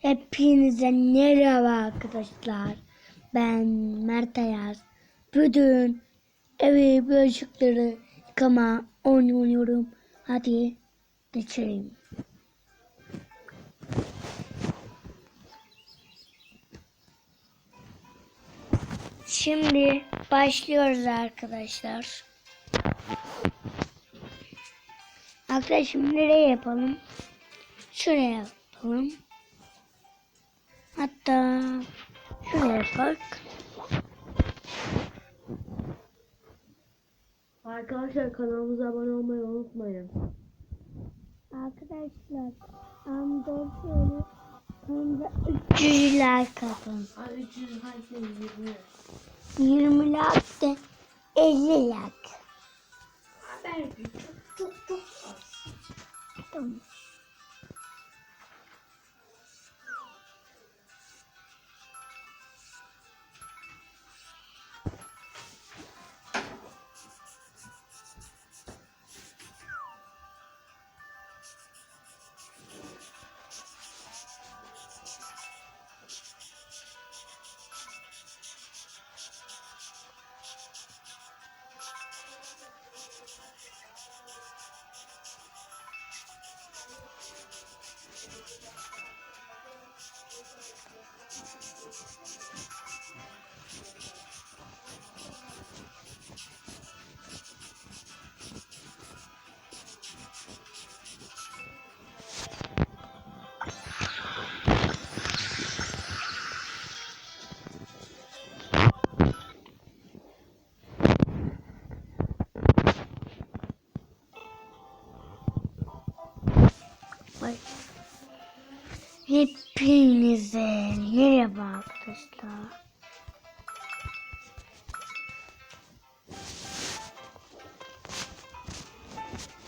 Hepinize merhaba arkadaşlar. Ben Mert Ayaz. Bugün evi bulaşıkları yıkama oynuyorum. Hadi geçelim. Şimdi başlıyoruz arkadaşlar. Arkadaşlar nereye yapalım? Şuraya yapalım. Hatta şuraya yapak. Arkadaşlar kanalımıza abone olmayı unutmayın. Arkadaşlar amca şöyle sonra 300 like atın. Hadi 300 like 20. 20 like de 50 like. Belki çok çok çok az. Tamam. Hepinize merhaba arkadaşlar.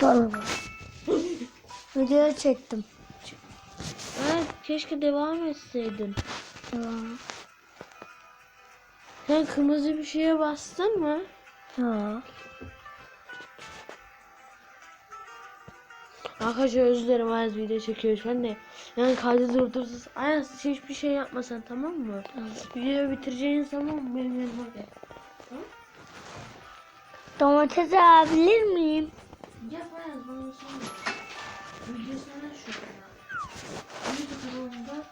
Doğru. Video çektim. Evet keşke devam etseydin. Tamam. Sen kırmızı bir şeye bastın mı? Yok. Arkadaşlar özür dilerim Ayaz video çekiyor şu an de. Yani kaydı durdursuz. Ayaz hiçbir şey yapmasan tamam mı? Tamam. Videoyu bitireceğin zaman benim yanıma gel. Domates alabilir miyim? Yap Ayaz bana sonra. Video sana şu. YouTube kanalımda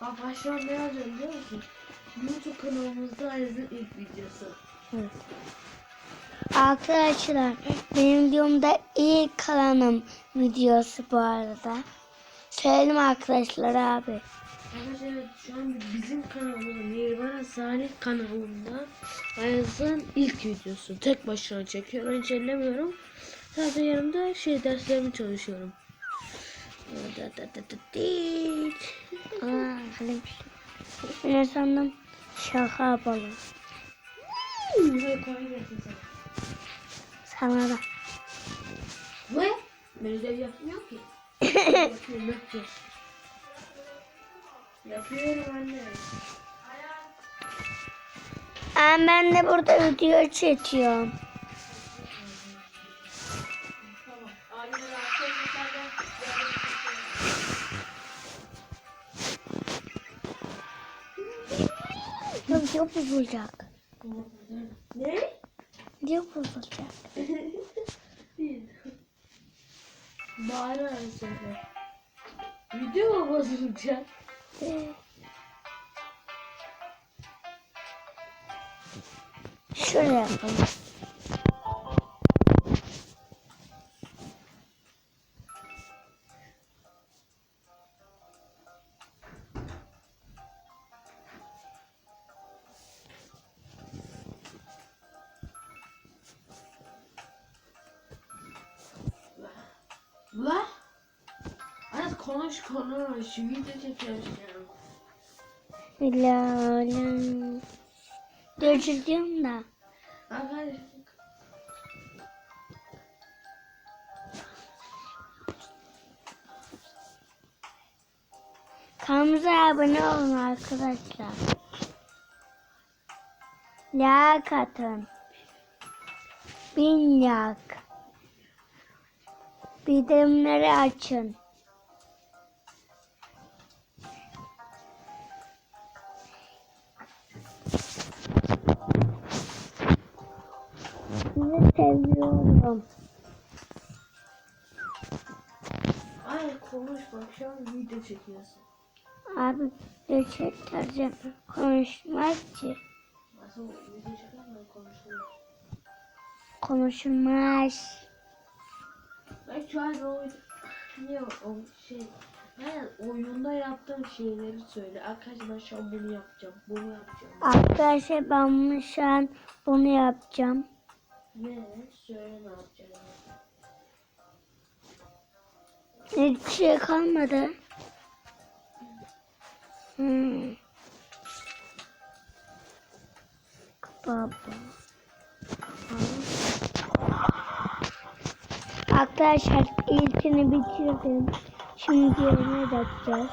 bak başlığa ne yazacağım biliyor musun? YouTube kanalımızda Ayaz'ın ilk videosu. Evet. Arkadaşlar benim videomda ilk kalanım videosu bu arada. Söyledim arkadaşlar abi. Arkadaşlar evet şu an bizim kanalımızda Nirvana Salih kanalında Ayaz'ın ilk videosu. Tek başına çekiyor. Ben hiç ellemiyorum. Sadece yanımda şey derslerimi çalışıyorum. Aa, kalem. Ben sandım şaka yapalım. Sana. Da. Ve ben ödev yapmıyor ki. Yapıyorum yapıyorum. Yapıyorum anne. Aa, ben de burada video çekiyorum. Video bozulacak. Ne? Video bozulacak. Bağır seni. Video mu bozulacak? Şöyle yapalım. Konuş. Video. Görüşürüz da. Arkadaşlar. Kanalımıza abone olun arkadaşlar. Like atın. Bin like. Bildirimleri açın. Biliyorum. Ay konuş bak şu an video çekiyorsun. Abi gerçekten konuşmaz ki. Nasıl video. Konuşmaz. Ben şu an o niye o şey ben oyunda yaptığım şeyleri söyle. Arkadaşlar ben şu an bunu yapacağım. Bunu yapacağım. Arkadaşlar ben şu an bunu yapacağım. Ne? Söyle ne yapacağım. Hiçbir şey kalmadı. Hmm. Baba. Arkadaşlar ilkini bitirdim. Şimdi diğerine bakacağız.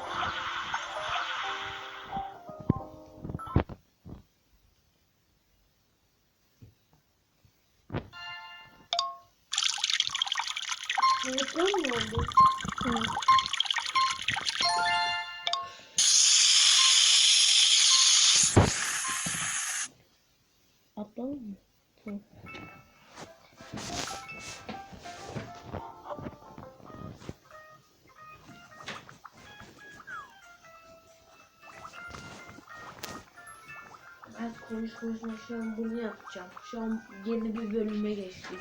Konuş konuşma şu an bunu yapacağım. Şu an yeni bir bölüme geçtik.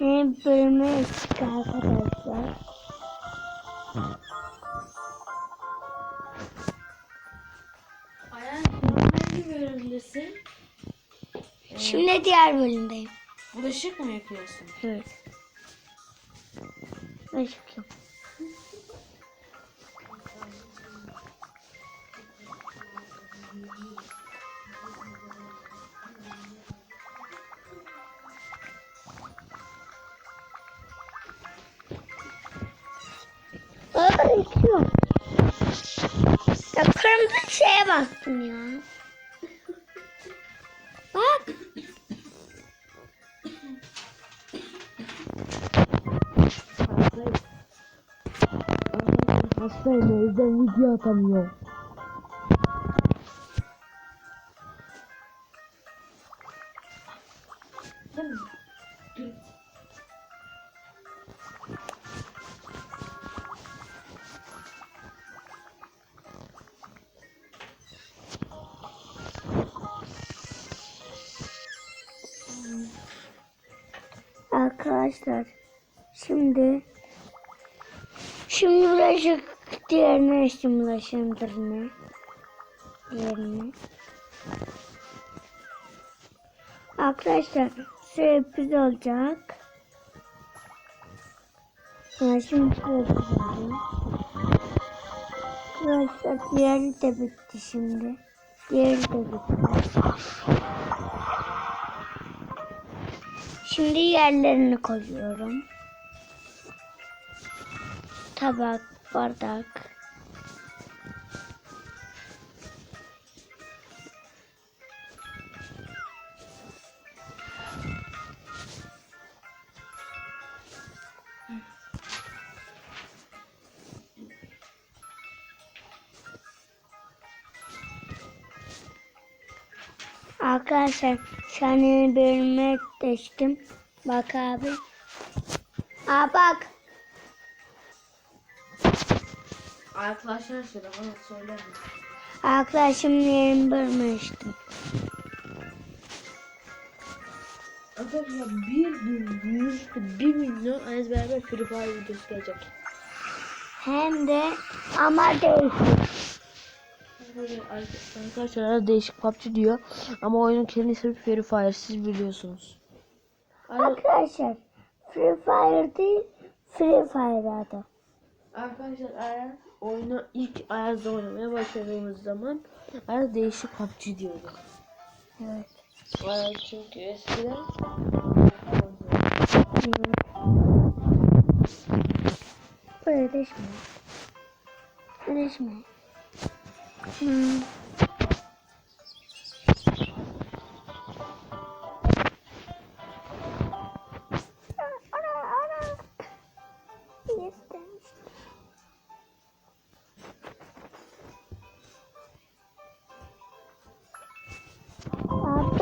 Yeni bölüme geçtik arkadaşlar. Ayağın şu an hangi bölümdesin? Şimdi diğer bölümdeyim. Bulaşık mı yapıyorsun? Evet. Başka. Aa, içiyor. Ya kırmızı şeye bastım ya. Bak. Hastayım o yüzden video atamıyorum. Arkadaşlar şimdi şimdi bulaşık diğerine işte bulaşığın birine diğerine Arkadaşlar sürpriz olacak. Ha, şimdi olacak. Arkadaşlar diğeri de bitti şimdi. Diğeri de bitti. Şimdi yerlerini koyuyorum. Tabak, bardak. Arkadaşlar şu an geçtim. Bak abi. Aa bak. Arkadaşlar söyle bana söyleme. Arkadaşım yeni bölüme geçtim. Arkadaşlar bir gün yüzde bir milyon Ayaz beraber Free Fire videosu gelecek. Hem de ama değişik. Arkadaşlar değişik PUBG diyor ama oyunun kendi ismi Free Fire siz biliyorsunuz. Arkadaşlar Free Fire değil Free Fire adı. Arkadaşlar Ayaz oyunu ilk Ayaz'da oynamaya başladığımız zaman Ayaz değişik PUBG diyordu. Evet. Ayaz çünkü eskiden Buraya değişme. Değişme. Hmm.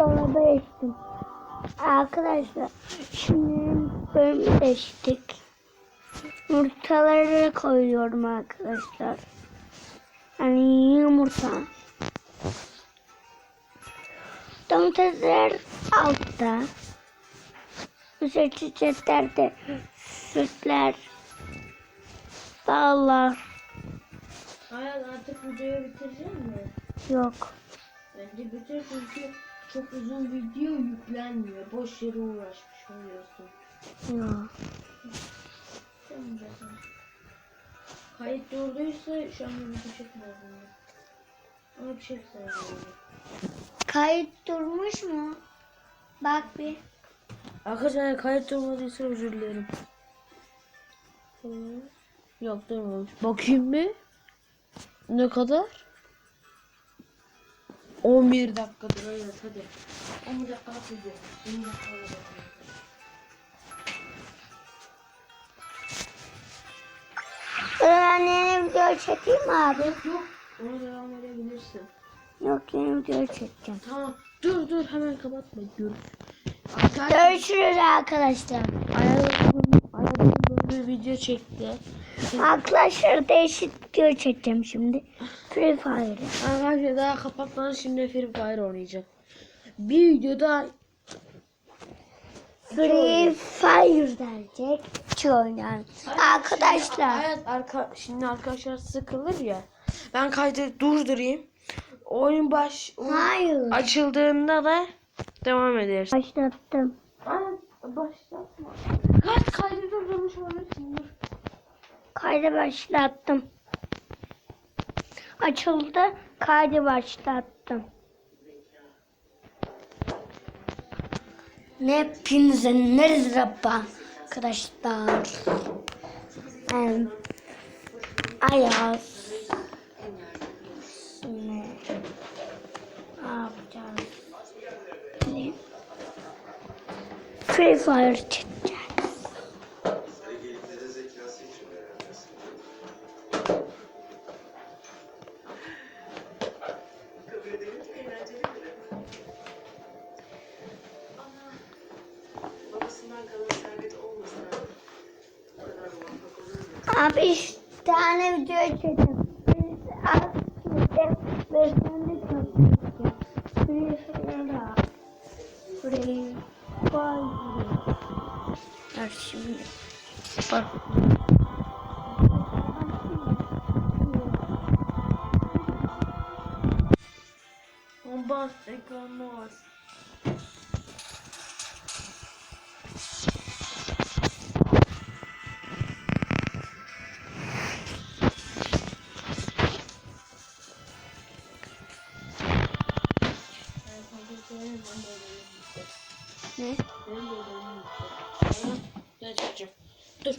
Abi dolaba içtim. Arkadaşlar şimdi bölümü değiştik. Yumurtaları koyuyorum arkadaşlar. Yani yumurta. Domatesler altta. Üzeri çiçeklerde sütler, dağlar Hayat artık videoyu bitirecek mi? yok. Bence bitir çünkü çok uzun video yüklenmiyor. Boş yere uğraşmış oluyorsun. Zaten. Kayıt durduysa şu an bir video çekmiyor. Ama bir şey söyleyeyim. Kayıt durmuş mu? Bak bir. Arkadaşlar kayıt durmadıysa özür dilerim. Yok durmamış. Bakayım bir. Ne kadar? 11 dakikadır evet hadi. 10 dakika video. 20 dakika. Ben yeni video çekeyim mi abi? Yok yok. Ona devam edebilirsin. Yok yeni video çekeceğim. Tamam. Dur dur hemen kapatma. Görüş. Görüşürüz arkadaşlar. Ayağım böyle bir video çekti. Arkadaşlar değişik video çekeceğim şimdi. Free Fire. Arkadaşlar daha kapatmadan şimdi Free Fire oynayacak. Bir videoda Free Fire gelecek. Şu oynar. Arkadaşlar. Hayat arka, şimdi arkadaşlar sıkılır ya. Ben kaydı durdurayım. Oyun baş oyun Hayır. açıldığında da devam ederiz. Başlattım. Hayat başlatma. Kaç kaydı durdurmuş olabilirsin dur. Kaydı başlattım. Açıldı. Kaydı başlattım. Ne hepinize merhaba arkadaşlar. Ben Ayaz. Ne yapacağız? Ne? Free Fire şimdi. Bak. Bas ekranına bas. Ne? Ben. Dur.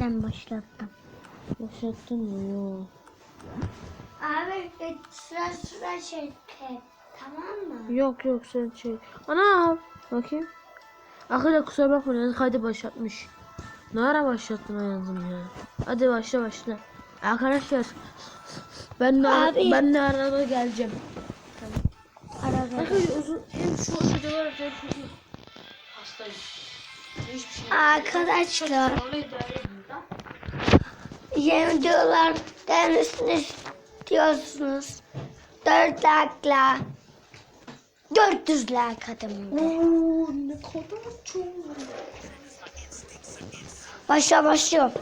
Ben başlattım. Başlattın mı? Yok. Abi sıra sıra çek. Tamam mı? Yok yok sen çek. Ana bakayım. Arkadaşlar kusura bakmayın hadi başlatmış. Ne ara başlattın hayatım ya. Hadi başla başla. Arkadaşlar ben de Abi. ben de arada geleceğim. Arada. Arkadaşlar uzun hem şu hem şu hastayım. Şey. Arkadaşlar yeni videolar gelmesini istiyorsunuz. 4 like'la 400 like adamım. Oo ne kadar çok. Başla başla.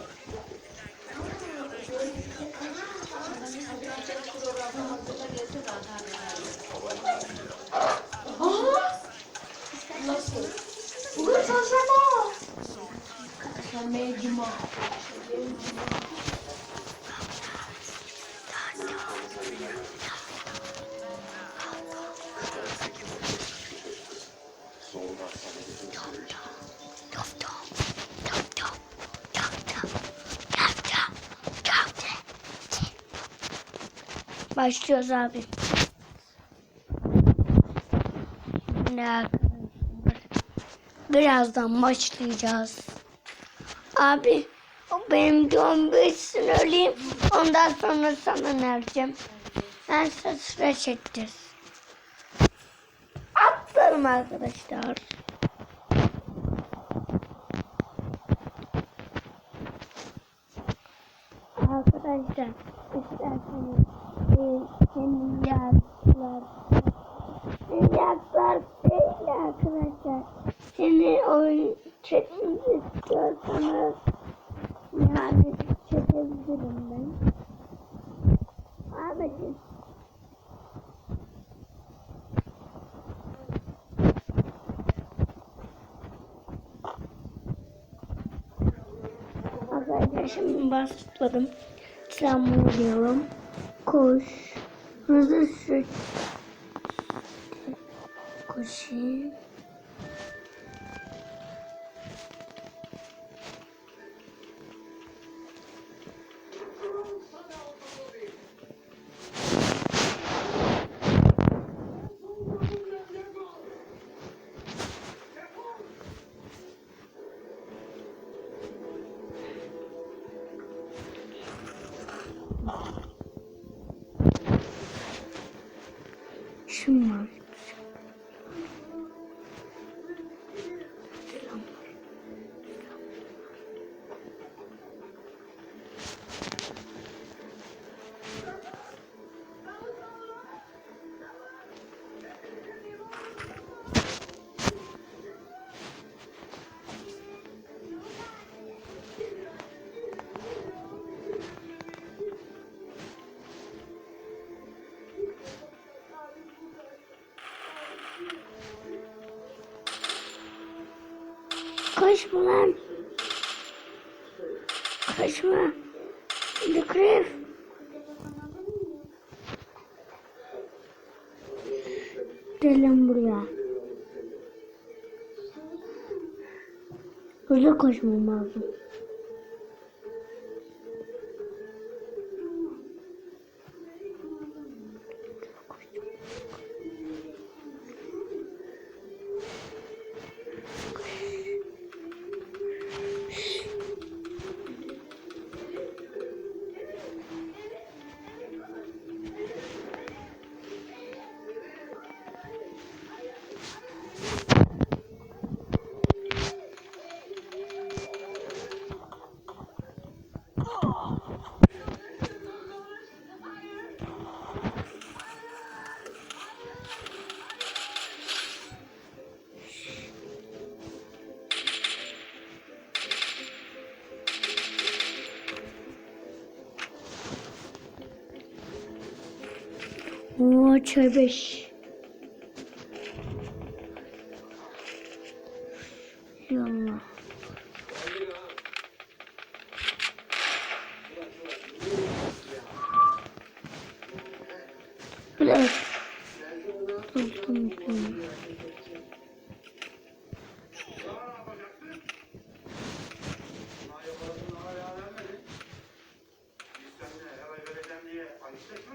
Perşembe. Başlıyoruz abi. Ne? Birazdan başlayacağız. Abi o benim doğum büyüsün öleyim. Ondan sonra sana vereceğim. Ben sana süreç edeceğiz. Atlarım arkadaşlar. Arkadaşlar isterseniz senin yaklar yaklar değil arkadaşlar. Seni oyun çekmek istiyorsanız yani çekebilirim ben. Abicim. Arkadaşlar şimdi başladım. Selam diyorum. Koş. Hızlı süt. Koşayım. 是吗？Kaçma lan. Kaçma. Lükref. Gelin buraya. Hızlı koşmam lazım. Oo.